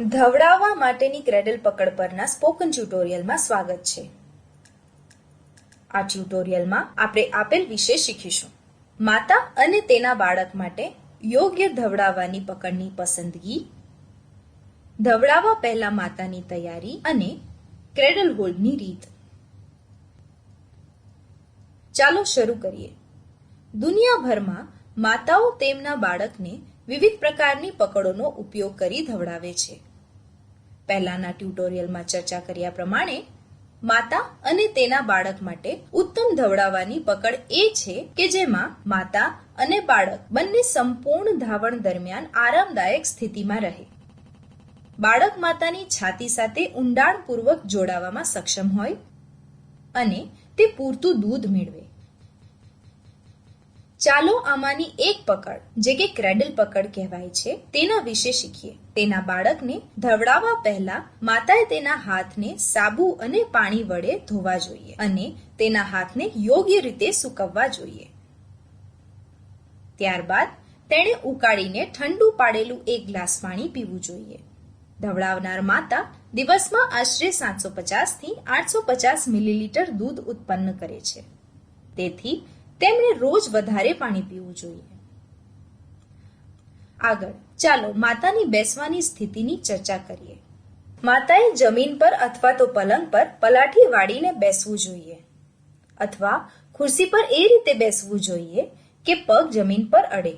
ધવડાવવા માટેની ક્રેડલ પકડ પરના સ્પોકન ટ્યુટોરિયલમાં સ્વાગત છે. આ ટ્યુટોરિયલમાં આપણે આપેલ વિશે શીખીશું. માતા અને તેના બાળક માટે યોગ્ય ધવડાવવાની પકડની પસંદગી, ધવડાવવા પહેલા માતાની તૈયારી અને ક્રેડલ હોલ્ડની રીત. ચાલો શરૂ કરીએ. દુનિયાભરમાં માતાઓ તેમના બાળકને વિવિધ પ્રકારની પકડોનો ઉપયોગ કરી ધવડાવે છે. પહેલાના ટ્યુટોરિયલમાં ચર્ચા કર્યા પ્રમાણે માતા અને તેના બાળક માટે ઉત્તમ ધવડાવવાની પકડ એ છે કે જેમાં માતા અને બાળક બંને સંપૂર્ણ ધાવણ દરમિયાન આરામદાયક સ્થિતિમાં રહે. બાળક માતાની છાતી સાથે ઊંડાણપૂર્વક જોડાવામાં સક્ષમ હોય અને તે પૂરતું દૂધ મેળવે. ચાલો આમાંની એક પકડ, જે કે ક્રેડલ પકડ કહેવાય છે, તેના વિશે શીખીએ. તેના બાળકને ધવડાવવા પહેલા માતાએ તેના હાથને સાબુ અને પાણી વડે ધોવા જોઈએ અને તેના હાથને યોગ્ય રીતે સૂકવવા જોઈએ. ત્યારબાદ તેણે ઉકાળીને ઠંડુ પાડેલું એક ગ્લાસ પાણી પીવું જોઈએ. ધવડાવનાર માતા દિવસમાં આશરે સાતસો પચાસથી આઠસો પચાસ મિલીલીટર દૂધ ઉત્પન્ન કરે છે. તેથી તેમણે રોજ વધારે પાણી પીવું જોઈએ. આગળ, ચાલો માતાની બેસવાની સ્થિતિની ચર્ચા કરીએ. માતાએ જમીન પર અથવા તો પલંગ પર પલાઠી વાળીને બેસવું જોઈએ. અથવા ખુરશી પર એ રીતે બેસવું જોઈએ કે પગ જમીન પર અડે.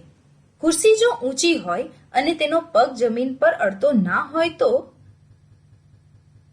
ખુરશી જો ઊંચી હોય અને તેનો પગ જમીન પર અડતો ના હોય તો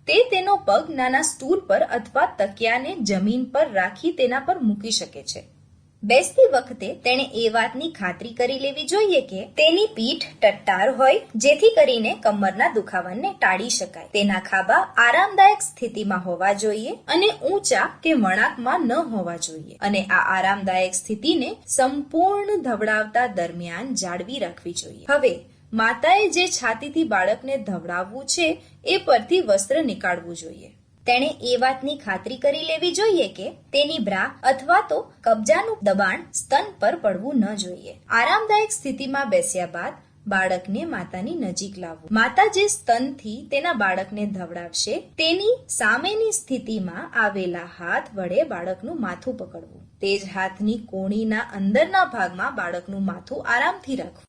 તે તેનો પગ નાના સ્ટૂલ પર અથવા તકિયાને જમીન પર રાખી તેના પર મૂકી શકે છે. બેસતી વખતે તેણે એ વાતની ખાતરી કરી લેવી જોઈએ કે તેની પીઠ ટટ્ટાર હોય, જેથી કરીને કમરના દુખાવાને ટાળી શકાય. તેના ખાબા આરામદાયક સ્થિતિમાં હોવા જોઈએ અને ઊંચા કે વળાંકમાં ન હોવા જોઈએ. અને આ આરામદાયક સ્થિતિને સંપૂર્ણ ધવડાવતા દરમિયાન જાળવી રાખવી જોઈએ. હવે, માતાએ જે છાતીથી બાળકને ધવડાવવું છે, એ પરથી વસ્ત્ર નીકાળવું જોઈએ. તેણે એ વાતની ખાતરી કરી લેવી જોઈએ કે તેની બ્રા અથવા તો કબજાનું દબાણ સ્તન પર પડવું ન જોઈએ. આરામદાયક સ્થિતિમાં બેસ્યા બાદ બાળકને માતાની નજીક લાવવું. માતા જે સ્તનથી તેના બાળકને ધવડાવશે, તેની સામેની સ્થિતિમાં આવેલા હાથ વડે બાળકનું માથું પકડવું. તે જ હાથની કોણીના અંદરના ભાગમાં બાળકનું માથું આરામથી રાખવું.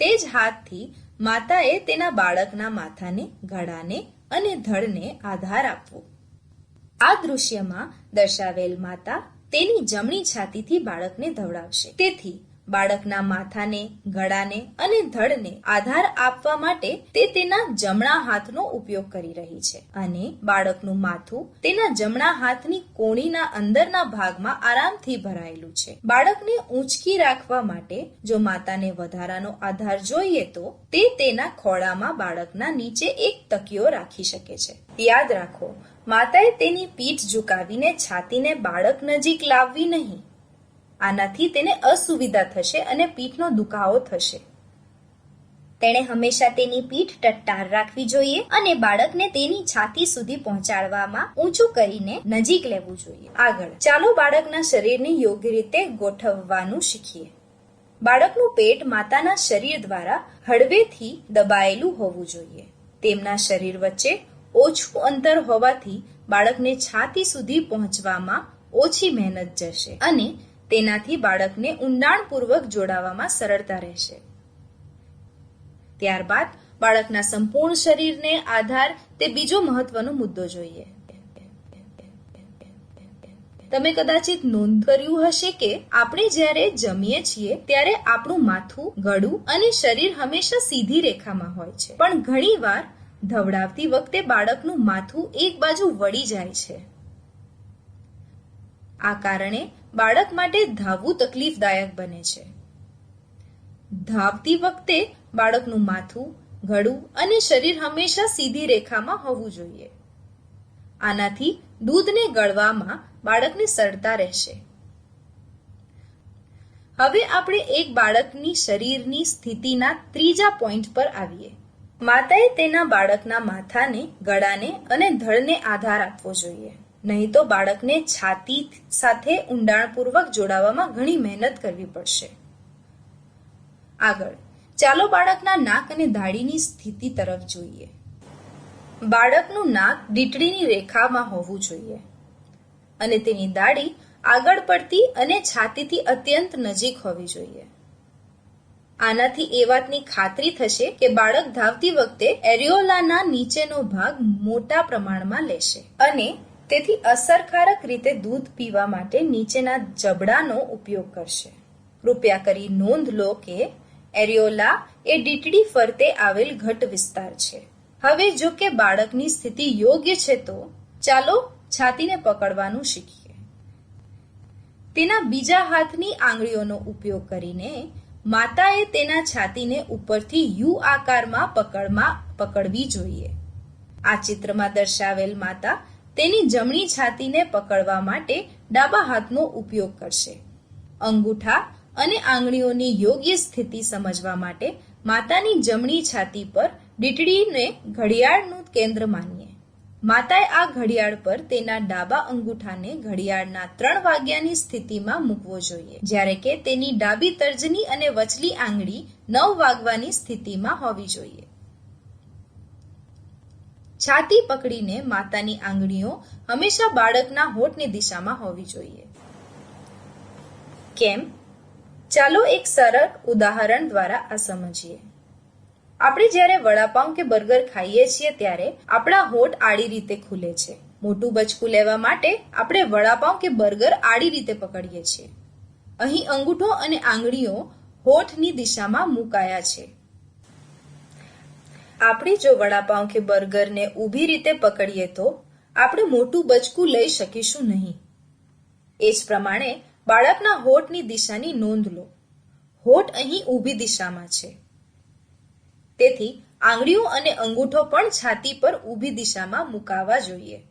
તે જ હાથથી માતાએ તેના બાળકના માથાને, ગળાને અને ધડને આધાર આપવો. આ દૃશ્યમાં દર્શાવેલ માતા તેની જમણી છાતીથી બાળકને ધવડાવશે. તેથી બાળકના માથાને, ગળાને અને ધડને આધાર આપવા માટે તે તેના જમણા હાથનો ઉપયોગ કરી રહી છે. અને બાળકનું માથું તેના જમણા હાથની કોણીના અંદરના ભાગમાં આરામથી ભરાયેલું છે. બાળકને ઊંચકી રાખવા માટે જો માતાને વધારાનો આધાર જોઈએ તો તે તેના ખોળામાં બાળકના નીચે એક તકિયો રાખી શકે છે. યાદ રાખો, માતાએ તેની પીઠ ઝુકાવીને છાતીને બાળક નજીક લાવવી નહીં. આનાથી તેને અસુવિધા થશે અને પીઠનો દુખાવો થશે. તેણે હંમેશા તેની પીઠ ટટ્ટાર રાખવી જોઈએ અને બાળકને તેની છાતી સુધી પહોંચાડવામાં ઊંચું કરીને નજીક લેવું જોઈએ. આગળ, ચાલો બાળકના શરીરને યોગ્ય રીતે ગોઠવવાનું શીખીએ. બાળકનું પેટ માતાના શરીર દ્વારા હળવેથી દબાયેલું હોવું જોઈએ. તેમના શરીર વચ્ચે ઓછું અંતર હોવાથી બાળકને છાતી સુધી પહોંચવામાં ઓછી મહેનત જશે અને તેનાથી બાળકને ઊંડાણપૂર્વક જોડાવામાં સરળતા રહેશે. ત્યારબાદ બાળકના સંપૂર્ણ શરીરને આધાર તે બીજો મહત્વનો મુદ્દો જોઈએ. તમે કદાચિત નોંધ કર્યું હશે કે આપણે જ્યારે જમીએ છીએ ત્યારે આપણું માથું ગળું અને શરીર હંમેશા સીધી રેખામાં હોય છે. પણ ઘણીવાર ધવડાવતી વખતે બાળકનું માથું એક બાજુ વળી જાય છે. આ કારણે બાળક માટે ધાવવું તકલીફદાયક બને છે. ધાવતી વખતે બાળકનું માથું, ગળું અને શરીર હંમેશા સીધી રેખામાં હોવું જોઈએ. આનાથી દૂધને ગળવામાં બાળકને સરળતા રહેશે. હવે આપણે એક બાળકની શરીરની સ્થિતિના ત્રીજા પોઈન્ટ પર આવીએ. માતાએ તેના બાળકના માથાને, ગળાને અને ધડને આધાર આપવો જોઈએ. નહીં તો બાળકને છાતી સાથે ઊંડાણપૂર્વક જોડાવામાં ઘણી મહેનત કરવી પડશે. આગળ, ચાલો બાળકના નાક અને દાઢીની સ્થિતિ તરફ જોઈએ. બાળકનું નાક દીટડીની રેખામાં હોવું જોઈએ અને તેની દાઢી આગળ પડતી અને છાતીથી અત્યંત નજીક હોવી જોઈએ. આનાથી એ વાતની ખાતરી થશે કે બાળક ધાવતી વખતે એરિયોલાના નીચેનો ભાગ મોટા પ્રમાણમાં લેશે અને તેથી અસરકારક રીતે દૂધ પીવા માટે નીચેના જબડાનો ઉપયોગ કરશે. કૃપયા કરી નોંધ લો કે એરિયોલા એ ડીટડી ફરતે આવેલ ઘટ વિસ્તાર છે. હવે જો કે બાળકની સ્થિતિ યોગ્ય છે તો ચાલો છાતીને પકડવાનું શીખીએ. તેના બીજા હાથની આંગળીઓનો ઉપયોગ કરીને માતાએ તેના છાતીને ઉપરથી યુ આકારમાં પકડમાં પકડવી જોઈએ. આ ચિત્રમાં દર્શાવેલ માતા તેની જમણી છાતીને પકડવા માટે ડાબા હાથનો ઉપયોગ કરશે. અંગૂઠા અને આંગળીઓની યોગ્ય સ્થિતિ સમજવા માટે માતાની જમણી છાતી પર દીટડીને ઘડિયાળનું કેન્દ્ર માનીએ. માતાએ આ ઘડિયાળ પર તેના ડાબા અંગૂઠાને ઘડિયાળના ત્રણ વાગ્યાની સ્થિતિમાં મૂકવો જોઈએ. જ્યારે કે તેની ડાબી તર્જની અને વચલી આંગળી નવ વાગવાની સ્થિતિમાં હોવી જોઈએ. છાતી પકડીને માતાની આંગળીઓ હંમેશા બાળકના હોઠની દિશામાં હોવી જોઈએ. કેમ? ચાલો એક સરળ ઉદાહરણ દ્વારા આ સમજીએ. આપણે જ્યારે વડાપાઉં કે બર્ગર ખાઈએ છીએ ત્યારે આપણા હોઠ આડી રીતે ખુલે છે. મોટું બચકું લેવા માટે આપણે વડાપાઉં કે બર્ગર આડી રીતે પકડીએ છીએ. અહીં અંગૂઠો અને આંગળીઓ હોઠની દિશામાં મુકાયા છે. આપણે જો વડાપાઉં કે બર્ગરને ઊભી રીતે પકડીએ તો આપણે મોટું બચકું લઈ શકીશું નહીં. એ જ પ્રમાણે બાળકના હોઠની દિશાની નોંધ લો. હોઠ અહીં ઊભી દિશામાં છે. તેથી આંગળીઓ અને અંગૂઠો પણ છાતી પર ઊભી દિશામાં મુકાવા જોઈએ.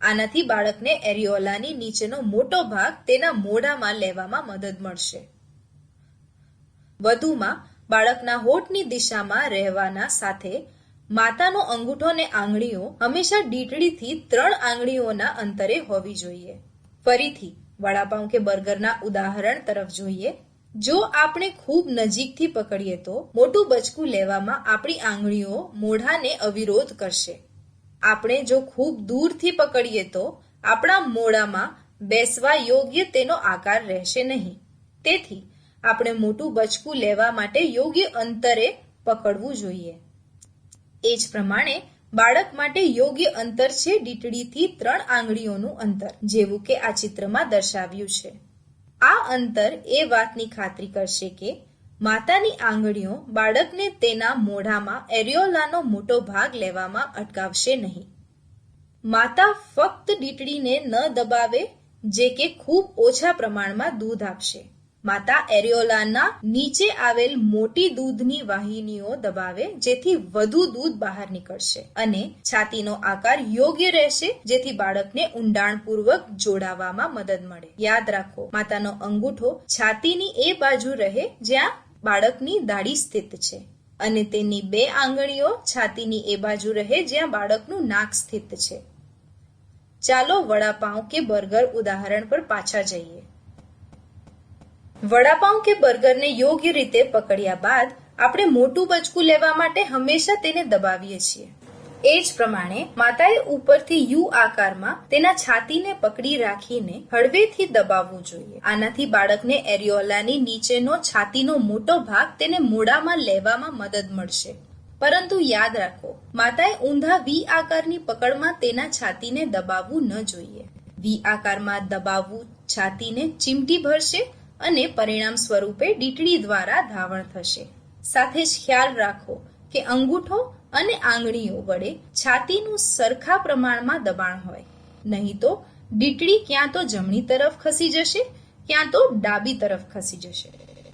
આનાથી બાળકને એરિયોલાની નીચેનો મોટો ભાગ તેના મોઢામાં લેવામાં મદદ મળશે. વધુમાં બાળકના હોઠની દિશામાં રહેવાના સાથે માતાનો અંગૂઠો અને આંગળીઓ હંમેશા ડીટડીથી ત્રણ આંગળીઓના અંતરે હોવી જોઈએ. ફરીથી વડાપાઉં કે બર્ગરના ઉદાહરણ તરફ જોઈએ. જો આપણે ખૂબ નજીકથી પકડીએ તો મોટું બચકું લેવામાં આપણી આંગળીઓ મોઢાને અવિરોધ કરશે. આપણે જો ખૂબ દૂરથી પકડીએ તો આપણા મોઢામાં બેસવા યોગ્ય તેનો આકાર રહેશે નહીં. તેથી આપણે મોટું બચકું લેવા માટે યોગ્ય અંતરે પકડવું જોઈએ. એ જ પ્રમાણે બાળક માટે યોગ્ય અંતર છે ડીટડીથી ત્રણ આંગળીઓનું અંતર, જેવું કે આ ચિત્રમાં દર્શાવ્યું છે. આ અંતર એ વાતની ખાતરી કરશે કે માતાની આંગળીઓ બાળકને તેના મોઢામાં એરિયોલાનો મોટો ભાગ લેવામાં અટકાવશે નહીં. માતા ફક્ત ડીટડીને ન દબાવે, જે કે ખૂબ ઓછા પ્રમાણમાં દૂધ આપશે. માતા એરિયોલાના નીચે આવેલ મોટી દૂધની વાહિનીઓ દબાવે, જેથી વધુ દૂધ બહાર નીકળશે અને છાતીનો આકાર યોગ્ય રહેશે, જેથી બાળકને ઊંડાણપૂર્વક જોડાવામાં મદદ મળે. યાદ રાખો, માતાનો અંગૂઠો છાતીની એ બાજુ રહે, જ્યાં બાળકની દાઢી સ્થિત છે. અને તેની બે આંગળીઓ છાતીની એ બાજુ રહે, જ્યાં બાળકનું નાક સ્થિત છે. ચાલો વડાપાઉં કે બર્ગર ઉદાહરણ પર પાછા જઈએ. વડાપાઉં કે બર્ગરને યોગ્ય રીતે પકડ્યા બાદ આપણે મોટું બચકું લેવા માટે હંમેશા તેને દબાવીએ છીએ. એ જ પ્રમાણે માતાએ ઉપરથી યુ આકારમાં તેના છાતીને પકડી રાખીને હળવેથી દબાવવું જોઈએ. આનાથી બાળકને એરિયોલાની નીચેનો છાતીનો મોટો ભાગ તેને મોડામાં લેવામાં મદદ મળશે. પરંતુ યાદ રાખો, માતાએ ઊંધા વી આકારની પકડમાં તેના છાતીને દબાવવું ન જોઈએ. વી આકારમાં દબાવવું છાતીને ચીમટી ભરશે અને પરિણામ સ્વરૂપે ડીટડી દ્વારા ધાવણ થશે. સાથે જ ખ્યાલ રાખો કે અંગૂઠો અને આંગળીઓ વડે છાતીનું સરખા પ્રમાણમાં દબાણ હોય. નહીં તો ડીટડી ક્યાં તો જમણી તરફ ખસી જશે, ક્યાં તો ડાબી તરફ ખસી જશે.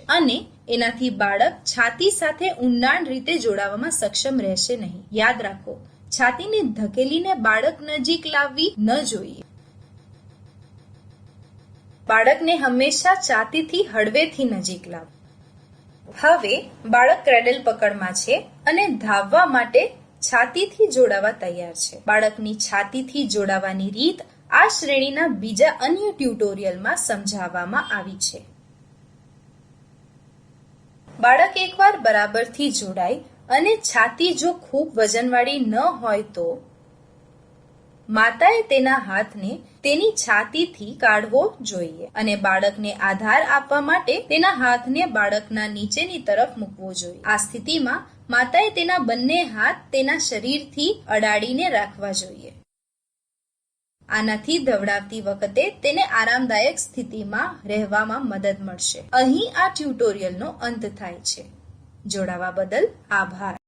અને એનાથી બાળક છાતી સાથે ઊંડાણ રીતે જોડાવામાં સક્ષમ રહેશે નહીં. યાદ રાખો, છાતીને ધકેલીને બાળક નજીક લાવવી ન જોઈએ. બાળકને હંમેશા છાતીથી હળવેથી નજીક લાવ. હવે બાળક ક્રેડલ પકડમાં છે અને ધાવવા માટે છાતીથી જોડાવા તૈયાર છે. બાળકની છાતીથી જોડાવાની રીત આ શ્રેણીના બીજા અન્ય ટ્યુટોરિયલમાં સમજાવવામાં આવી છે. બાળક એકવાર બરાબરથી જોડાય અને છાતી જો ખૂબ વજનવાળી ન હોય તો માતાએ તેના હાથને તેની છાતીથી કાઢવો જોઈએ અને બાળકને આધાર આપવા માટે તેના હાથને બાળકના નીચેની તરફ મૂકવો જોઈએ. આ સ્થિતિમાં માતાએ તેના બંને હાથ તેના શરીરથી અડાડીને રાખવા જોઈએ. આનાથી ધવડાવતી વખતે તેને આરામદાયક સ્થિતિમાં રહેવામાં મદદ મળશે. અહીં આ ટ્યુટોરિયલનો અંત થાય છે. જોડાવા બદલ આભાર.